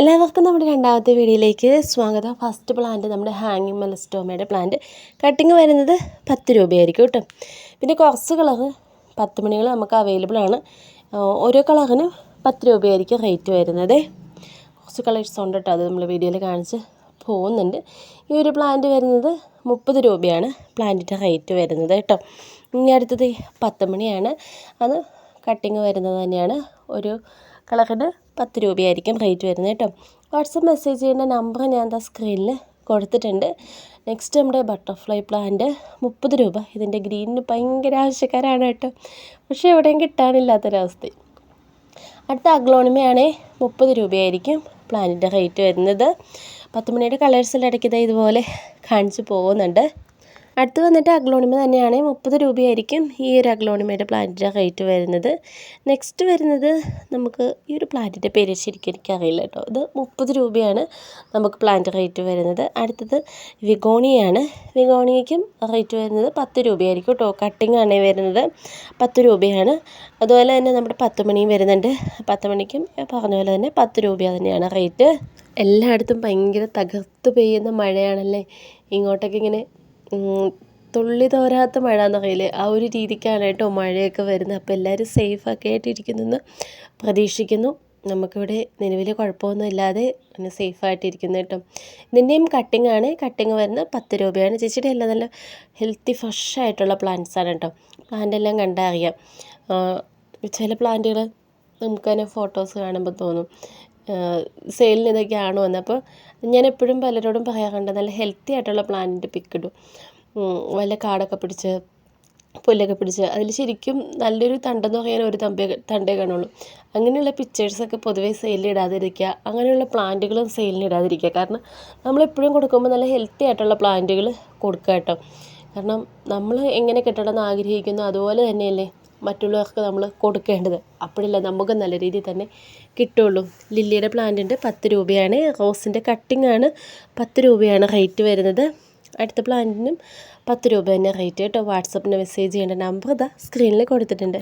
എല്ലാവർക്കും നമ്മുടെ രണ്ടാമത്തെ വീഡിയോയിലേക്ക് സ്വാഗതം. ഫസ്റ്റ് പ്ലാന്റ് നമ്മുടെ ഹാങ്ങിങ് മെലസ്റ്റോമയുടെ പ്ലാന്റ് കട്ടിങ് വരുന്നത് പത്ത് രൂപയായിരിക്കും കേട്ടോ. പിന്നെ കുറച്ച് കളറ് പത്ത് മണികൾ നമുക്ക് അവൈലബിൾ ആണ്. ഓരോ കളറിന് പത്ത് രൂപയായിരിക്കും റേറ്റ് വരുന്നത്. കുറച്ച് കളേഴ്സ് ഉണ്ട് കേട്ടോ അത് നമ്മൾ വീഡിയോയിൽ കാണിച്ച് പോകുന്നുണ്ട്. ഈ ഒരു പ്ലാന്റ് വരുന്നത് മുപ്പത് രൂപയാണ് പ്ലാന്റിന്റെ റേറ്റ് വരുന്നത് കേട്ടോ. ഇനി അടുത്തത് പത്ത് മണിയാണ്. അത് കട്ടിങ് വരുന്നത് തന്നെയാണ്. ഒരു കളറിന് പത്ത് രൂപയായിരിക്കും റേറ്റ് വരുന്നത് കേട്ടോ. വാട്സപ്പ് മെസ്സേജ് ചെയ്യേണ്ട നമ്പർ ഞാൻ എന്താ സ്ക്രീനിൽ കൊടുത്തിട്ടുണ്ട്. നെക്സ്റ്റ് നമ്മുടെ ബട്ടർഫ്ലൈ പ്ലാന്റ് മുപ്പത് രൂപ. ഇതിന്റെ ഗ്രീനിന് ഭയങ്കര ആവശ്യക്കാരാണ് കേട്ടോ. പക്ഷേ എവിടെയും കിട്ടാനില്ലാത്തൊരവസ്ഥ. അടുത്ത അഗ്ലോണിമയാണേ മുപ്പത് രൂപയായിരിക്കും പ്ലാന്റിന്റെ റേറ്റ് വരുന്നത്. പത്ത് മണിയുടെ കളേഴ്സിൽ ഇടയ്ക്ക് ഇതേ ഇതുപോലെ കാണിച്ച് പോകുന്നുണ്ട്. അടുത്ത് വന്നിട്ട് അഗ്ലോണിമ തന്നെയാണ്. മുപ്പത് രൂപയായിരിക്കും ഈ ഒരു അഗ്ലോണിമയുടെ പ്ലാന്റിന്റെ റേറ്റ് വരുന്നത്. നെക്സ്റ്റ് വരുന്നത് നമുക്ക് ഈ ഒരു പ്ലാന്റിന്റെ പേര് ശരിക്കും എനിക്കറിയില്ല കേട്ടോ. ഇത് മുപ്പത് രൂപയാണ് നമുക്ക് പ്ലാന്റ് റേറ്റ് വരുന്നത്. അടുത്തത് വിഗോണിയാണ്. വിഗോണിയയ്ക്കും റേറ്റ് വരുന്നത് പത്ത് രൂപയായിരിക്കും കേട്ടോ. കട്ടിംഗ് ആണ് വരുന്നത് പത്ത് രൂപയാണ്. അതുപോലെ തന്നെ നമ്മുടെ പത്ത് മണിയും വരുന്നുണ്ട്. പത്ത് മണിക്കും പറഞ്ഞ പോലെ തന്നെ പത്ത് രൂപ തന്നെയാണ് റേറ്റ്. എല്ലായിടത്തും ഭയങ്കര തകർത്ത് പെയ്യുന്ന മഴയാണല്ലേ? ഇങ്ങോട്ടൊക്കെ ഇങ്ങനെ തുള്ളി തോരാത്ത മഴ എന്ന് പറയില്ലേ ആ ഒരു രീതിക്കാണ് കേട്ടോ മഴയൊക്കെ വരുന്നത്. അപ്പോൾ എല്ലാവരും സേഫൊക്കെ ആയിട്ടിരിക്കുന്നെന്ന് പ്രതീക്ഷിക്കുന്നു. നമുക്കിവിടെ നിലവിൽ കുഴപ്പമൊന്നും ഇല്ലാതെ പിന്നെ സേഫായിട്ടിരിക്കുന്നു കേട്ടോ. ഇതിന്റെയും കട്ടിംഗ് ആണ്. കട്ടിങ് വരുന്നത് പത്ത് രൂപയാണ്. ചേച്ചിയുടെ എല്ലാം നല്ല ഹെൽത്തി ഫ്രഷ് ആയിട്ടുള്ള പ്ലാന്റ്സ് ആണ് കേട്ടോ. പ്ലാന്റ് എല്ലാം കണ്ടാൽ അറിയാം ചില പ്ലാന്റുകൾ നമുക്ക് തന്നെ ഫോട്ടോസ് കാണുമ്പോൾ തോന്നും. സെയിലിന് ഇതൊക്കെയാണോ എന്ന് അപ്പോൾ ഞാൻ എപ്പോഴും പലരോടും പറയാറുണ്ട് നല്ല ഹെൽത്തി ആയിട്ടുള്ള പ്ലാന്റിന്റെ പിക്ക് ഇടും. വല്ല കാടൊക്കെ പിടിച്ച് പുല്ലൊക്കെ പിടിച്ച് അതിൽ ശരിക്കും നല്ലൊരു തണ്ടെന്ന് പറയാൻ ഒരു തമ്പേ തണ്ടേ കാണുള്ളൂ. അങ്ങനെയുള്ള പിക്ചേഴ്സൊക്കെ പൊതുവേ സെയിലിടാതിരിക്കുക അങ്ങനെയുള്ള പ്ലാന്റുകളും സെയിലിനിടാതിരിക്കുക കാരണം നമ്മളെപ്പോഴും കൊടുക്കുമ്പോൾ നല്ല ഹെൽത്തി ആയിട്ടുള്ള പ്ലാന്റുകൾ കൊടുക്കുക കേട്ടോ. കാരണം നമ്മൾ എങ്ങനെ കിട്ടണമെന്ന് ആഗ്രഹിക്കുന്നു അതുപോലെ തന്നെയല്ലേ? മറ്റുള്ളവർക്ക് നമ്മൾ കൊടുക്കേണ്ടത്. അപ്പോഴല്ലേ നമുക്ക് നല്ല രീതിയിൽ തന്നെ കിട്ടുള്ളൂ. ലില്ലിയുടെ പ്ലാന്റിന്റെ പത്ത് രൂപയാണ്. റോസിന്റെ കട്ടിംഗ് ആണ്. പത്ത് രൂപയാണ് റേറ്റ് വരുന്നത്. അടുത്ത പ്ലാന്റിനും പത്ത് രൂപ തന്നെ റേറ്റ് കേട്ടോ. വാട്സപ്പിന് മെസ്സേജ് ചെയ്യേണ്ട നമ്പർ ഇതാ. സ്ക്രീനിൽ കൊടുത്തിട്ടുണ്ട്.